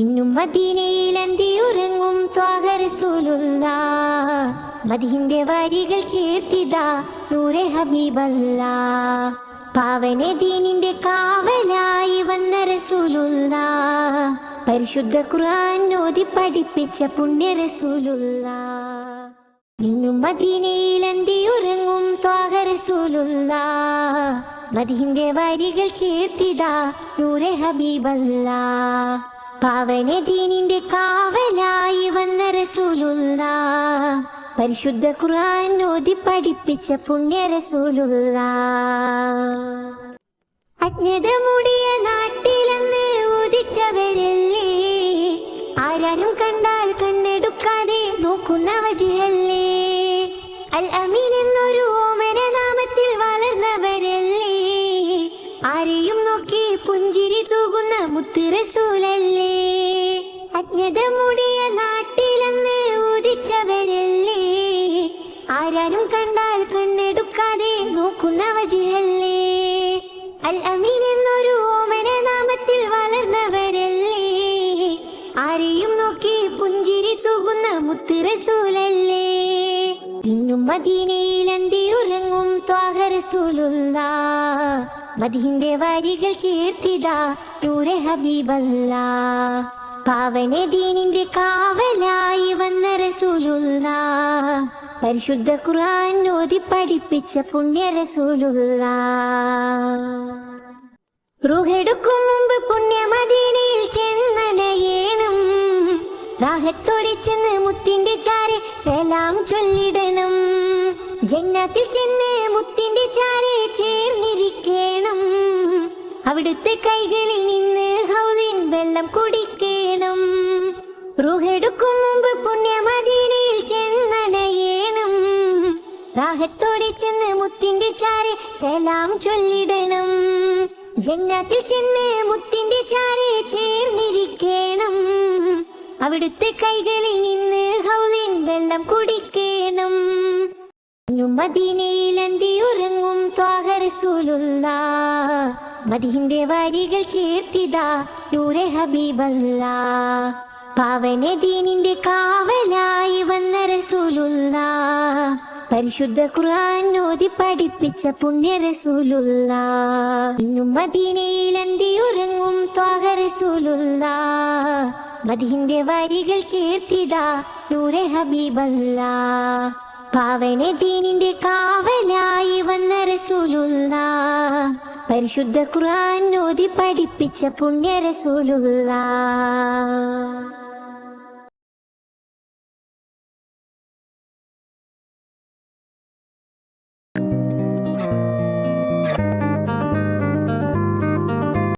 ഇന്നും മദീനയിൽ അന്തിയുറങ്ങും ത്വാഹരസൂലുള്ള മദിഹിന്റെ വരികൾ ചേർത്തിതാ നൂറെ ഹബീബല്ല. പാവനെ ദീനിന്റെ കാവലായി വന്ന റസൂലുള്ള. പരിശുദ്ധ ഖുർആൻ ഓതി പഠിപ്പിച്ച പുണ്യ റസൂലുള്ള. ഇന്നും മദീനയിൽ അന്തിയുറങ്ങും ത്വാഹരസൂലുള്ള മദിഹിന്റെ വരികൾ ചേർത്തിതാ നൂറെ ഹബീബല്ല. പാവനെ ദീനിന്റെ കാവലായി വന്ന റസൂലുള്ള. പരിശുദ്ധ ഖുർആൻ ഓതി പഠിപ്പിച്ച പുണ്യ റസൂലുള്ള. അജ്ഞത മുടിയ നാട്ടിലെന്ന് ഉദിച്ചവരല്ലേ? ആരാനും കണ്ടാൽ കണ്ണെടുക്കാതെ നോക്കുന്ന വജിയല്ലേ അൽ അമീൻ എന്നൊരു ഓമന നാമത്തിൽ വളർന്നവരല്ലേ? ആരെയും നോക്കി പുഞ്ചിരി മുത്തുറസൂലല്ലേ അജ്ഞത മൂടിയ നാട്ടിലെന്ന് ഉദിച്ചവരല്ലേ? ആരാനും കണ്ടാൽ കണ്ണെടുക്കാതെ നോക്കുന്ന വജിയല്ലേ എന്നൊരു ഓമന നാമത്തിൽ വളർന്നവരല്ലേ? ആരെയും നോക്കി പുഞ്ചിരി തൂകുന്ന മുത്തുറസൂലല്ലേ പിന്നും മദീനയിൽ അന്തിയുറങ്ങും ത്വാഹരസൂലുള്ള മദീന്റെ വരികൾ ചേർത്തിതാ നൂറെ ഹബീബല്ല. പാവനെ ദീനിന്റെ കാവലായി വന്ന റസൂലുള്ള പരിശുദ്ധ ഖുർആൻ ഓതി പഠിപ്പിച്ച പുണ്യ റസൂലുള്ള റുഹെടുക്കും മുമ്പ് പുണ്യമദീനയിൽ ചെന്നണയേണം റാഹത്തോടെ ചെന്ന് മുത്തിന്റെ ചാരെ സലാം ചൊല്ലിടണം. ജന്നത്തിൽ ചെന്ന് മുത്തിന്റെ ചാരെ ചേർന്നിരിക്കണം. അവിടുത്തെ കൈകളിൽ നിന്ന് ഹൗദിൻ വെള്ളം കുടിക്കണം. റുഹെടുക്കും മുമ്പ് പുണ്യമദീനയിൽ ചെന്നണയേണം. രാഹത്തോടെ ചെന്ന് മുത്തിന്റെ ചാരെ സലാം ചൊല്ലിടണം. ജന്നാത്തിൽ ചെന്ന് മുത്തിന്റെ ചാരെ ചേർന്നിരിക്കണം. അവിടുത്തെ കൈകളിൽ നിന്ന് ഹൗദിൻ വെള്ളം കുടിക്കണം. മദീനയിൽ അന്തിയുറങ്ങും ത്വാഹരസൂലുള്ള? മദിഹിന്റെ വരികൾ ചേർത്തിതാ നൂറെ ഹബീബല്ല. പാവനെ ദീനിന്റെ കാവലായി വന്ന റസൂലുള്ള. പരിശുദ്ധ ഖുർആൻ ഓതി പഠിപ്പിച്ച പുണ്യ റസൂലുള്ള. ഇന്നും മദീനയിൽ അന്തിയുറങ്ങും ത്വാഹരസൂലുള്ള? മദീന്റെ വരികൾ ചേർത്തിതാ നൂറെ ഹബീബല്ല. പാവനെ ദീനിന്റെ കാവലായി വന്ന റസൂലുള്ള പരിശുദ്ധ ഖുർആൻ ഓതി പഠിപ്പിച്ച പുണ്യ റസൂലുള്ള